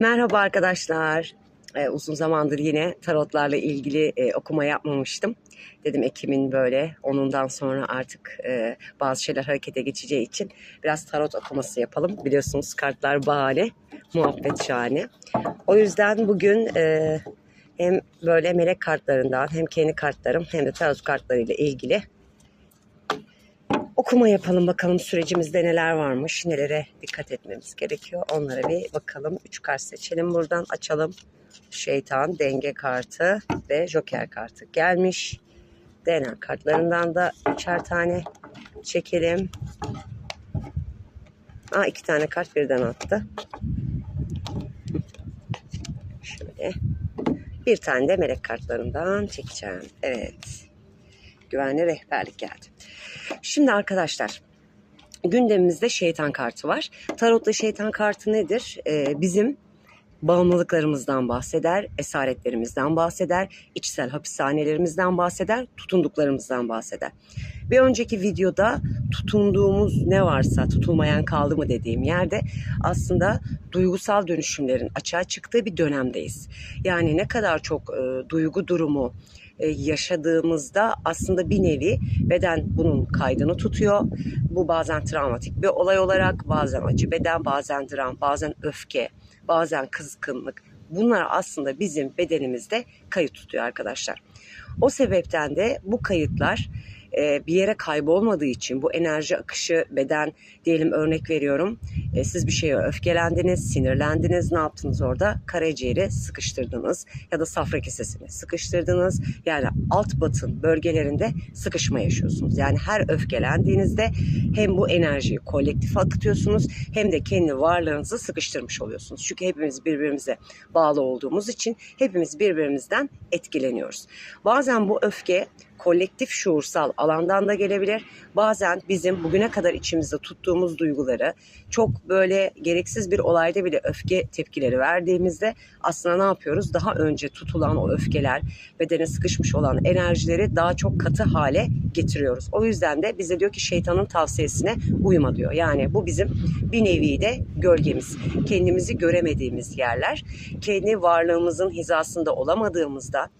Merhaba arkadaşlar. Ee, uzun zamandır yine tarotlarla ilgili e, okuma yapmamıştım. Dedim Ekim'in böyle onundan sonra artık e, bazı şeyler harekete geçeceği için biraz tarot okuması yapalım. Biliyorsunuz kartlar bahane, muhabbet şahane. O yüzden bugün e, hem böyle melek kartlarından hem kendi kartlarım hem de tarot kartlarıyla ilgili okuma yapalım bakalım sürecimizde neler varmış, nelere dikkat etmemiz gerekiyor. Onlara bir bakalım. Üç kart seçelim buradan açalım. Şeytan, denge kartı ve joker kartı gelmiş. DNA kartlarından da üçer tane çekelim. Aa, iki tane kart birden attı. Şöyle. Bir tane de melek kartlarından çekeceğim. Evet. Güvenli rehberlik geldi. Şimdi arkadaşlar gündemimizde şeytan kartı var. Tarotta şeytan kartı nedir? Ee, bizim bağımlılıklarımızdan bahseder, esaretlerimizden bahseder, içsel hapishanelerimizden bahseder, tutunduklarımızdan bahseder. Bir önceki videoda tutunduğumuz ne varsa, tutulmayan kaldı mı dediğim yerde aslında duygusal dönüşümlerin açığa çıktığı bir dönemdeyiz. Yani ne kadar çok e, duygu durumu, yaşadığımızda aslında bir nevi beden bunun kaydını tutuyor. Bu bazen travmatik bir olay olarak, bazen acı beden, bazen dram, bazen öfke, bazen kızgınlık. Bunlar aslında bizim bedenimizde kayıt tutuyor arkadaşlar. O sebepten de bu kayıtlar e, bir yere kaybolmadığı için bu enerji akışı beden diyelim örnek veriyorum e, siz bir şeye öfkelendiniz, sinirlendiniz ne yaptınız orada? Karaciğeri sıkıştırdınız ya da safra kesesini sıkıştırdınız. Yani alt batın bölgelerinde sıkışma yaşıyorsunuz. Yani her öfkelendiğinizde hem bu enerjiyi kolektif akıtıyorsunuz hem de kendi varlığınızı sıkıştırmış oluyorsunuz. Çünkü hepimiz birbirimize bağlı olduğumuz için hepimiz birbirimizden etkileniyoruz. Bazen bu öfke kolektif şuursal alandan da gelebilir. Bazen bizim bugüne kadar içimizde tuttuğumuz duyguları çok böyle gereksiz bir olayda bile öfke tepkileri verdiğimizde aslında ne yapıyoruz? Daha önce tutulan o öfkeler, bedene sıkışmış olan enerjileri daha çok katı hale getiriyoruz. O yüzden de bize diyor ki şeytanın tavsiyesine uyma diyor. Yani bu bizim bir nevi de gölgemiz. Kendimizi göremediğimiz yerler. Kendi varlığımızın hizasında olamadığımızda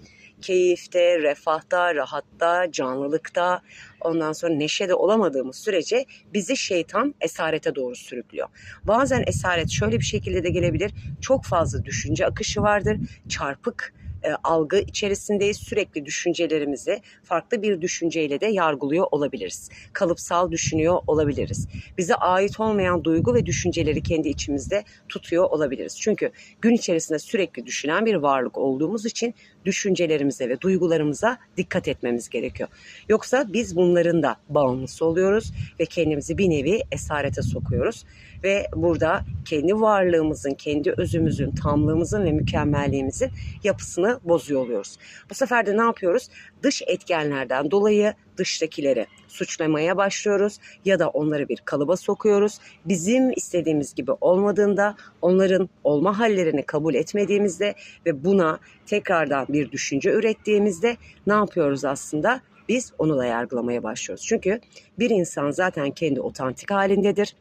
keyifte, refahta, rahatta, canlılıkta, ondan sonra neşede olamadığımız sürece bizi şeytan esarete doğru sürüklüyor. Bazen esaret şöyle bir şekilde de gelebilir. Çok fazla düşünce akışı vardır. Çarpık e, algı içerisindeyiz. Sürekli düşüncelerimizi farklı bir düşünceyle de yargılıyor olabiliriz. Kalıpsal düşünüyor olabiliriz. Bize ait olmayan duygu ve düşünceleri kendi içimizde tutuyor olabiliriz. Çünkü gün içerisinde sürekli düşünen bir varlık olduğumuz için düşüncelerimize ve duygularımıza dikkat etmemiz gerekiyor. Yoksa biz bunların da bağımlısı oluyoruz ve kendimizi bir nevi esarete sokuyoruz. Ve burada kendi varlığımızın, kendi özümüzün, tamlığımızın ve mükemmelliğimizin yapısını bozuyor oluyoruz. Bu sefer de ne yapıyoruz? Dış etkenlerden dolayı dıştakileri suçlamaya başlıyoruz ya da onları bir kalıba sokuyoruz. Bizim istediğimiz gibi olmadığında onların olma hallerini kabul etmediğimizde ve buna tekrardan bir düşünce ürettiğimizde ne yapıyoruz aslında? Biz onu da yargılamaya başlıyoruz. Çünkü bir insan zaten kendi otantik halindedir.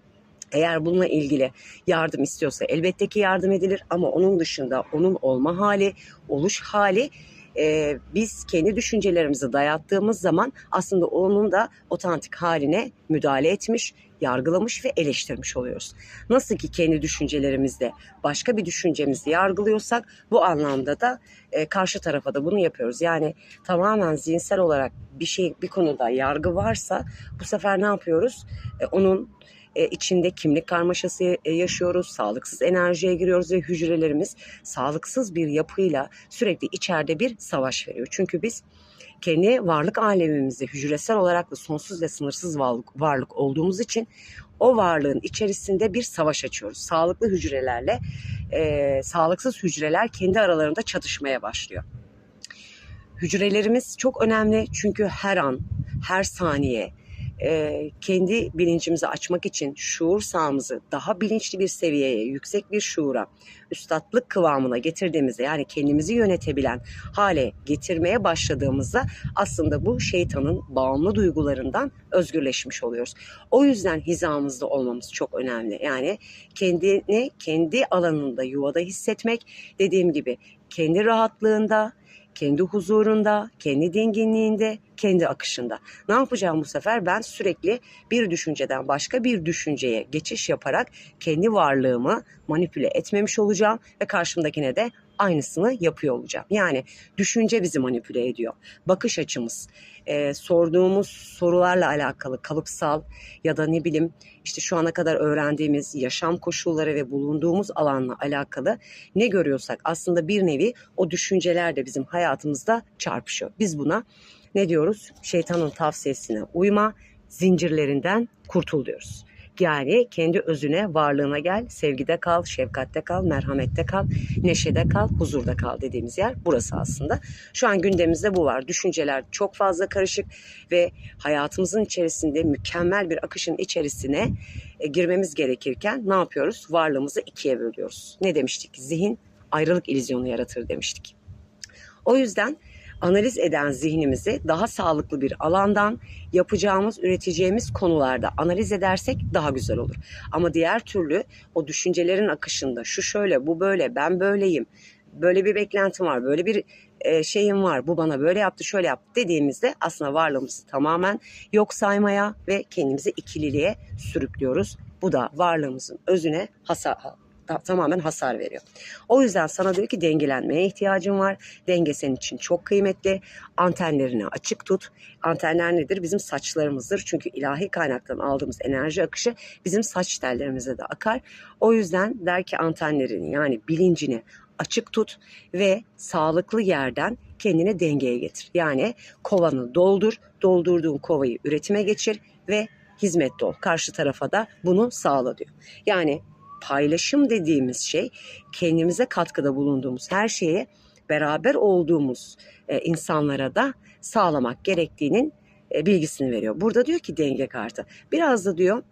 Eğer bununla ilgili yardım istiyorsa elbette ki yardım edilir ama onun dışında onun olma hali, oluş hali e, biz kendi düşüncelerimizi dayattığımız zaman aslında onun da otantik haline müdahale etmiş, yargılamış ve eleştirmiş oluyoruz. Nasıl ki kendi düşüncelerimizde başka bir düşüncemizi yargılıyorsak bu anlamda da e, karşı tarafa da bunu yapıyoruz. Yani tamamen zihinsel olarak bir şey bir konuda yargı varsa bu sefer ne yapıyoruz? E, onun e, içinde kimlik karmaşası e, yaşıyoruz, sağlıksız enerjiye giriyoruz ve hücrelerimiz sağlıksız bir yapıyla sürekli içeride bir savaş veriyor. Çünkü biz kendi varlık alemimizde hücresel olarak da sonsuz ve sınırsız varlık, varlık olduğumuz için o varlığın içerisinde bir savaş açıyoruz. Sağlıklı hücrelerle e, sağlıksız hücreler kendi aralarında çatışmaya başlıyor. Hücrelerimiz çok önemli çünkü her an, her saniye, e, kendi bilincimizi açmak için şuur sahamızı daha bilinçli bir seviyeye, yüksek bir şuura, üstatlık kıvamına getirdiğimizde yani kendimizi yönetebilen hale getirmeye başladığımızda aslında bu şeytanın bağımlı duygularından özgürleşmiş oluyoruz. O yüzden hizamızda olmamız çok önemli. Yani kendini kendi alanında yuvada hissetmek dediğim gibi kendi rahatlığında, kendi huzurunda, kendi dinginliğinde, kendi akışında. Ne yapacağım bu sefer? Ben sürekli bir düşünceden başka bir düşünceye geçiş yaparak kendi varlığımı manipüle etmemiş olacağım ve karşımdakine de aynısını yapıyor olacağım. Yani düşünce bizi manipüle ediyor. Bakış açımız, e, sorduğumuz sorularla alakalı kalıpsal ya da ne bileyim işte şu ana kadar öğrendiğimiz yaşam koşulları ve bulunduğumuz alanla alakalı ne görüyorsak aslında bir nevi o düşünceler de bizim hayatımızda çarpışıyor. Biz buna ne diyoruz? Şeytanın tavsiyesine uyma, zincirlerinden kurtul diyoruz. Yani kendi özüne, varlığına gel, sevgide kal, şefkatte kal, merhamette kal, neşede kal, huzurda kal dediğimiz yer burası aslında. Şu an gündemimizde bu var. Düşünceler çok fazla karışık ve hayatımızın içerisinde mükemmel bir akışın içerisine e, girmemiz gerekirken ne yapıyoruz? Varlığımızı ikiye bölüyoruz. Ne demiştik? Zihin ayrılık ilizyonu yaratır demiştik. O yüzden analiz eden zihnimizi daha sağlıklı bir alandan yapacağımız, üreteceğimiz konularda analiz edersek daha güzel olur. Ama diğer türlü o düşüncelerin akışında şu şöyle, bu böyle, ben böyleyim, böyle bir beklentim var, böyle bir e, şeyim var, bu bana böyle yaptı, şöyle yaptı dediğimizde aslında varlığımızı tamamen yok saymaya ve kendimizi ikililiğe sürüklüyoruz. Bu da varlığımızın özüne hasar tamamen hasar veriyor. O yüzden sana diyor ki dengelenmeye ihtiyacın var. Denge senin için çok kıymetli. Antenlerini açık tut. Antenler nedir? Bizim saçlarımızdır. Çünkü ilahi kaynaktan aldığımız enerji akışı bizim saç tellerimize de akar. O yüzden der ki antenlerini yani bilincini açık tut ve sağlıklı yerden kendini dengeye getir. Yani kovanı doldur, doldurduğun kovayı üretime geçir ve hizmette ol. Karşı tarafa da bunu sağla diyor. Yani paylaşım dediğimiz şey kendimize katkıda bulunduğumuz her şeye beraber olduğumuz e, insanlara da sağlamak gerektiğinin e, bilgisini veriyor. Burada diyor ki denge kartı. Biraz da diyor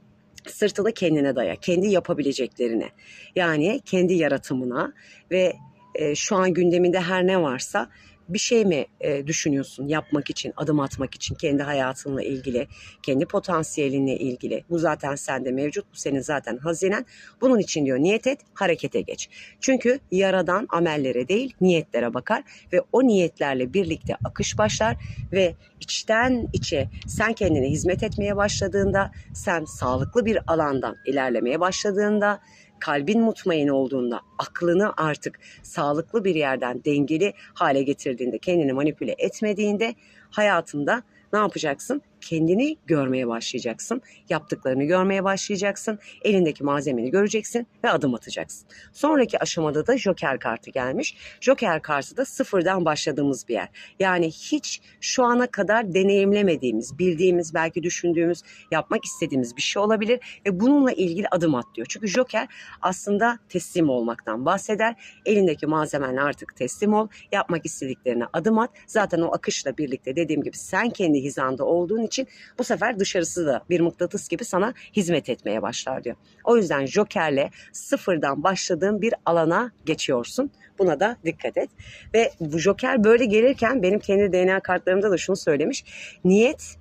sırtını kendine daya, kendi yapabileceklerine. Yani kendi yaratımına ve e, şu an gündeminde her ne varsa bir şey mi e, düşünüyorsun yapmak için, adım atmak için kendi hayatınla ilgili, kendi potansiyelinle ilgili. Bu zaten sende mevcut, bu senin zaten hazinen. Bunun için diyor niyet et, harekete geç. Çünkü yaradan amellere değil niyetlere bakar ve o niyetlerle birlikte akış başlar ve içten içe sen kendine hizmet etmeye başladığında, sen sağlıklı bir alandan ilerlemeye başladığında kalbin mutmain olduğunda, aklını artık sağlıklı bir yerden dengeli hale getirdiğinde, kendini manipüle etmediğinde hayatında ne yapacaksın? Kendini görmeye başlayacaksın. Yaptıklarını görmeye başlayacaksın. Elindeki malzemeni göreceksin ve adım atacaksın. Sonraki aşamada da Joker kartı gelmiş. Joker kartı da sıfırdan başladığımız bir yer. Yani hiç şu ana kadar deneyimlemediğimiz, bildiğimiz, belki düşündüğümüz, yapmak istediğimiz bir şey olabilir ve bununla ilgili adım at diyor. Çünkü Joker aslında teslim olmaktan bahseder. Elindeki malzemenle artık teslim ol. Yapmak istediklerine adım at. Zaten o akışla birlikte dediğim gibi sen kendi hizanda olduğun için bu sefer dışarısı da bir mıknatıs gibi sana hizmet etmeye başlar diyor. O yüzden Joker'le sıfırdan başladığın bir alana geçiyorsun. Buna da dikkat et. Ve bu Joker böyle gelirken benim kendi DNA kartlarımda da şunu söylemiş. Niyet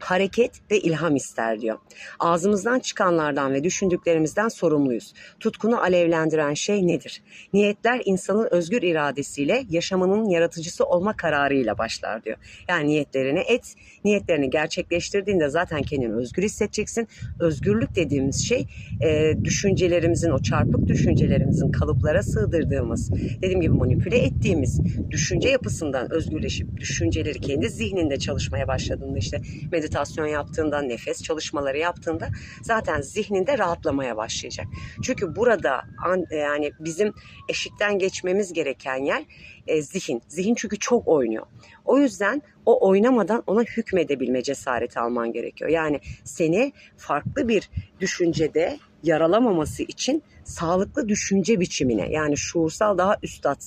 hareket ve ilham ister diyor. Ağzımızdan çıkanlardan ve düşündüklerimizden sorumluyuz. Tutkunu alevlendiren şey nedir? Niyetler insanın özgür iradesiyle yaşamının yaratıcısı olma kararıyla başlar diyor. Yani niyetlerini et, niyetlerini gerçekleştirdiğinde zaten kendini özgür hissedeceksin. Özgürlük dediğimiz şey e, düşüncelerimizin, o çarpık düşüncelerimizin kalıplara sığdırdığımız, dediğim gibi manipüle ettiğimiz düşünce yapısından özgürleşip düşünceleri kendi zihninde çalışmaya başladığında işte meditasyon yaptığında, nefes çalışmaları yaptığında zaten zihninde rahatlamaya başlayacak. Çünkü burada yani bizim eşikten geçmemiz gereken yer e, zihin. Zihin çünkü çok oynuyor. O yüzden o oynamadan ona hükmedebilme cesareti alman gerekiyor. Yani seni farklı bir düşüncede yaralamaması için sağlıklı düşünce biçimine yani şuursal daha üstad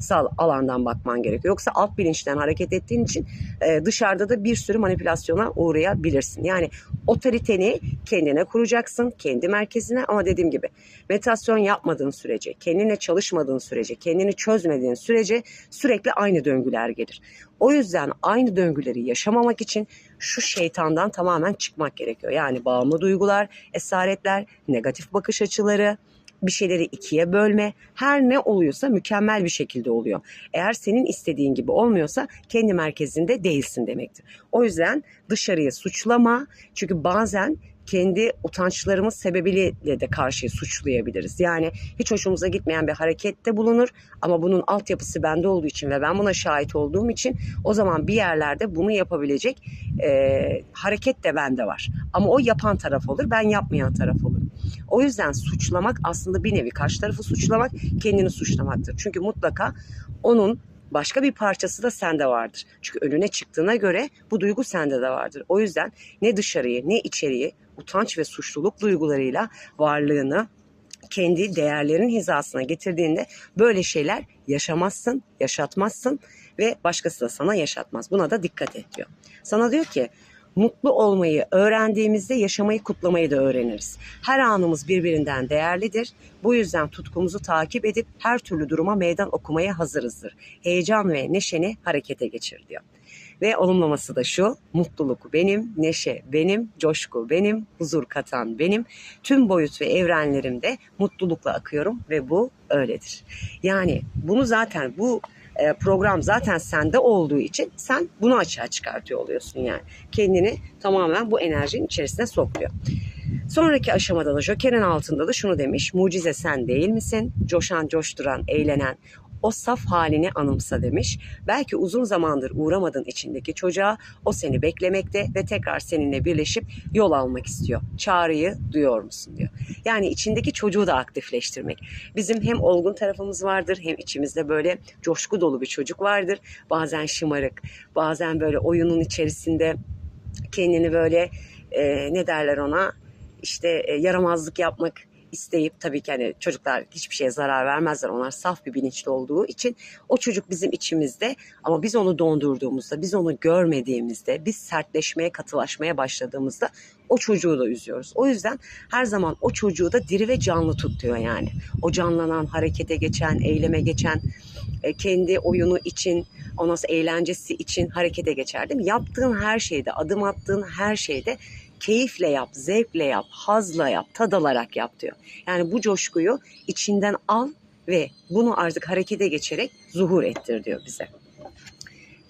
sal alandan bakman gerekiyor. Yoksa alt bilinçten hareket ettiğin için e, dışarıda da bir sürü manipülasyona uğrayabilirsin. Yani otoriteni kendine kuracaksın, kendi merkezine ama dediğim gibi meditasyon yapmadığın sürece, kendine çalışmadığın sürece, kendini çözmediğin sürece sürekli aynı döngüler gelir. O yüzden aynı döngüleri yaşamamak için şu şeytandan tamamen çıkmak gerekiyor. Yani bağımlı duygular, esaretler, negatif bakış açıları, bir şeyleri ikiye bölme, her ne oluyorsa mükemmel bir şekilde oluyor. Eğer senin istediğin gibi olmuyorsa kendi merkezinde değilsin demektir. O yüzden dışarıyı suçlama. Çünkü bazen kendi utançlarımız sebebiyle de karşıyı suçlayabiliriz. Yani hiç hoşumuza gitmeyen bir harekette bulunur ama bunun altyapısı bende olduğu için ve ben buna şahit olduğum için o zaman bir yerlerde bunu yapabilecek e, hareket de bende var. Ama o yapan taraf olur, ben yapmayan taraf olurum. O yüzden suçlamak aslında bir nevi karşı tarafı suçlamak kendini suçlamaktır. Çünkü mutlaka onun başka bir parçası da sende vardır. Çünkü önüne çıktığına göre bu duygu sende de vardır. O yüzden ne dışarıyı ne içeriği utanç ve suçluluk duygularıyla varlığını kendi değerlerin hizasına getirdiğinde böyle şeyler yaşamazsın, yaşatmazsın ve başkası da sana yaşatmaz. Buna da dikkat et diyor. Sana diyor ki mutlu olmayı öğrendiğimizde yaşamayı kutlamayı da öğreniriz. Her anımız birbirinden değerlidir. Bu yüzden tutkumuzu takip edip her türlü duruma meydan okumaya hazırızdır. Heyecan ve neşeni harekete geçir diyor. Ve olumlaması da şu, mutluluk benim, neşe benim, coşku benim, huzur katan benim. Tüm boyut ve evrenlerimde mutlulukla akıyorum ve bu öyledir. Yani bunu zaten bu e, program zaten sende olduğu için sen bunu açığa çıkartıyor oluyorsun yani. Kendini tamamen bu enerjinin içerisine sokuyor. Sonraki aşamada da Joker'in altında da şunu demiş. Mucize sen değil misin? Coşan, coşturan, eğlenen, o saf halini anımsa demiş. Belki uzun zamandır uğramadığın içindeki çocuğa o seni beklemekte ve tekrar seninle birleşip yol almak istiyor. Çağrıyı duyuyor musun diyor. Yani içindeki çocuğu da aktifleştirmek. Bizim hem olgun tarafımız vardır hem içimizde böyle coşku dolu bir çocuk vardır. Bazen şımarık, bazen böyle oyunun içerisinde kendini böyle e, ne derler ona işte e, yaramazlık yapmak isteyip tabii ki hani çocuklar hiçbir şeye zarar vermezler. Onlar saf bir bilinçli olduğu için o çocuk bizim içimizde ama biz onu dondurduğumuzda, biz onu görmediğimizde, biz sertleşmeye, katılaşmaya başladığımızda o çocuğu da üzüyoruz. O yüzden her zaman o çocuğu da diri ve canlı tut diyor yani. O canlanan, harekete geçen, eyleme geçen, e, kendi oyunu için, ondan eğlencesi için harekete geçer değil mi? Yaptığın her şeyde, adım attığın her şeyde keyifle yap, zevkle yap, hazla yap, tad alarak yap diyor. Yani bu coşkuyu içinden al ve bunu artık harekete geçerek zuhur ettir diyor bize.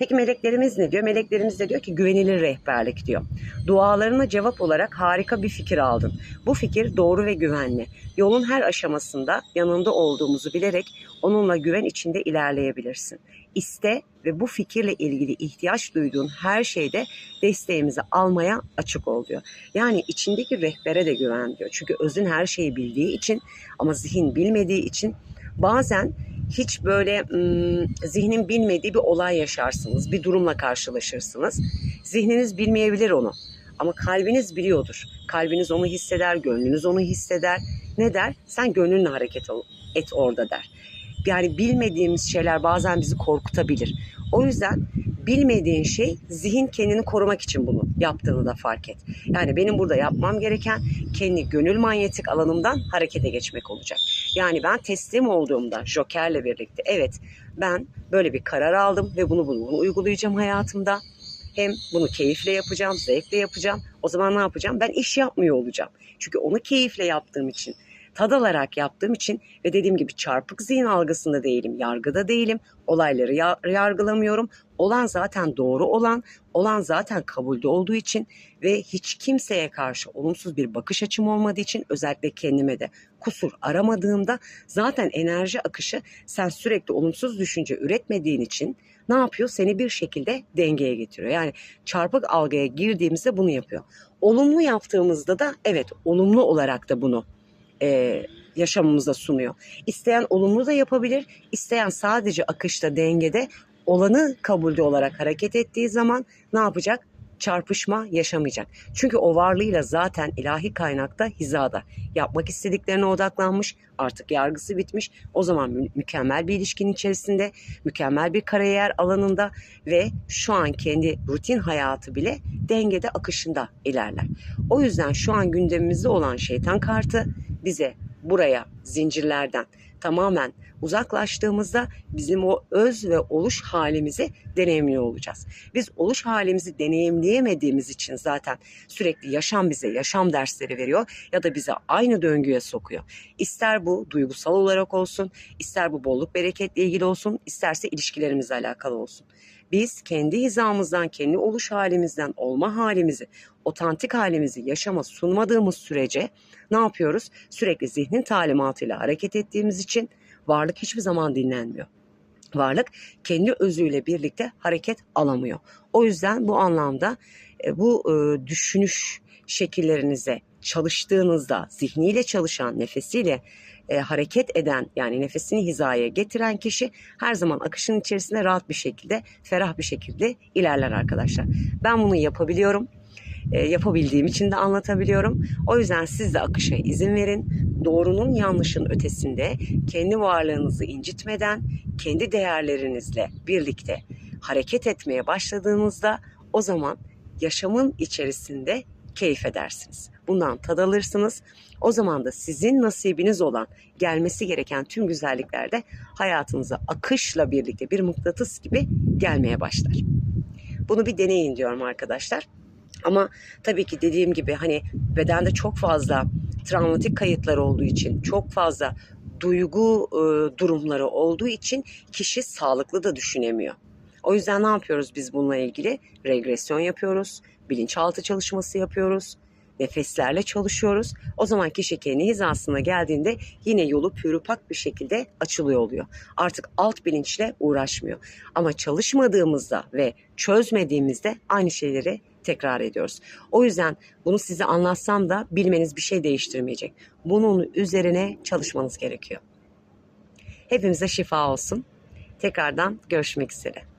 Peki meleklerimiz ne diyor? Meleklerimiz de diyor ki güvenilir rehberlik diyor. Dualarına cevap olarak harika bir fikir aldın. Bu fikir doğru ve güvenli. Yolun her aşamasında yanında olduğumuzu bilerek onunla güven içinde ilerleyebilirsin. İste ve bu fikirle ilgili ihtiyaç duyduğun her şeyde desteğimizi almaya açık ol diyor. Yani içindeki rehbere de güven diyor. Çünkü özün her şeyi bildiği için ama zihin bilmediği için bazen hiç böyle ım, zihnin bilmediği bir olay yaşarsınız, bir durumla karşılaşırsınız. Zihniniz bilmeyebilir onu ama kalbiniz biliyordur. Kalbiniz onu hisseder, gönlünüz onu hisseder. Ne der? Sen gönlünle hareket et orada der. Yani bilmediğimiz şeyler bazen bizi korkutabilir. O yüzden bilmediğin şey zihin kendini korumak için bunu yaptığını da fark et. Yani benim burada yapmam gereken kendi gönül manyetik alanımdan harekete geçmek olacak. Yani ben teslim olduğumda Joker'le birlikte evet ben böyle bir karar aldım ve bunu bunu, bunu uygulayacağım hayatımda. Hem bunu keyifle yapacağım, zevkle yapacağım. O zaman ne yapacağım? Ben iş yapmıyor olacağım. Çünkü onu keyifle yaptığım için, tad alarak yaptığım için ve dediğim gibi çarpık zihin algısında değilim, yargıda değilim. Olayları ya- yargılamıyorum. Olan zaten doğru olan, olan zaten kabulde olduğu için ve hiç kimseye karşı olumsuz bir bakış açım olmadığı için özellikle kendime de kusur aramadığımda zaten enerji akışı sen sürekli olumsuz düşünce üretmediğin için ne yapıyor? Seni bir şekilde dengeye getiriyor. Yani çarpık algıya girdiğimizde bunu yapıyor. Olumlu yaptığımızda da evet olumlu olarak da bunu e, yaşamımıza sunuyor. İsteyen olumlu da yapabilir, isteyen sadece akışta, dengede olanı kabulde olarak hareket ettiği zaman ne yapacak? çarpışma yaşamayacak. Çünkü o varlığıyla zaten ilahi kaynakta hizada. Yapmak istediklerine odaklanmış, artık yargısı bitmiş. O zaman mü- mükemmel bir ilişkinin içerisinde, mükemmel bir kariyer alanında ve şu an kendi rutin hayatı bile dengede akışında ilerler. O yüzden şu an gündemimizde olan şeytan kartı bize buraya zincirlerden tamamen uzaklaştığımızda bizim o öz ve oluş halimizi deneyimliyor olacağız. Biz oluş halimizi deneyimleyemediğimiz için zaten sürekli yaşam bize yaşam dersleri veriyor ya da bize aynı döngüye sokuyor. İster bu duygusal olarak olsun, ister bu bolluk bereketle ilgili olsun, isterse ilişkilerimizle alakalı olsun. Biz kendi hizamızdan, kendi oluş halimizden, olma halimizi, otantik halimizi yaşama sunmadığımız sürece ne yapıyoruz? Sürekli zihnin talimatıyla hareket ettiğimiz için varlık hiçbir zaman dinlenmiyor. Varlık kendi özüyle birlikte hareket alamıyor. O yüzden bu anlamda e, bu e, düşünüş şekillerinize çalıştığınızda zihniyle çalışan, nefesiyle e, hareket eden yani nefesini hizaya getiren kişi her zaman akışın içerisinde rahat bir şekilde, ferah bir şekilde ilerler arkadaşlar. Ben bunu yapabiliyorum. E, yapabildiğim için de anlatabiliyorum. O yüzden siz de akışa izin verin. Doğrunun yanlışın ötesinde kendi varlığınızı incitmeden kendi değerlerinizle birlikte hareket etmeye başladığınızda o zaman yaşamın içerisinde keyif edersiniz. Bundan tad alırsınız. O zaman da sizin nasibiniz olan gelmesi gereken tüm güzellikler de hayatınıza akışla birlikte bir mıknatıs gibi gelmeye başlar. Bunu bir deneyin diyorum arkadaşlar. Ama tabii ki dediğim gibi hani bedende çok fazla travmatik kayıtlar olduğu için, çok fazla duygu e, durumları olduğu için kişi sağlıklı da düşünemiyor. O yüzden ne yapıyoruz biz bununla ilgili? Regresyon yapıyoruz, bilinçaltı çalışması yapıyoruz, nefeslerle çalışıyoruz. O zaman kişi kendi hizasına geldiğinde yine yolu pürüpak bir şekilde açılıyor oluyor. Artık alt bilinçle uğraşmıyor. Ama çalışmadığımızda ve çözmediğimizde aynı şeyleri tekrar ediyoruz. O yüzden bunu size anlatsam da bilmeniz bir şey değiştirmeyecek. Bunun üzerine çalışmanız gerekiyor. Hepimize şifa olsun. Tekrardan görüşmek üzere.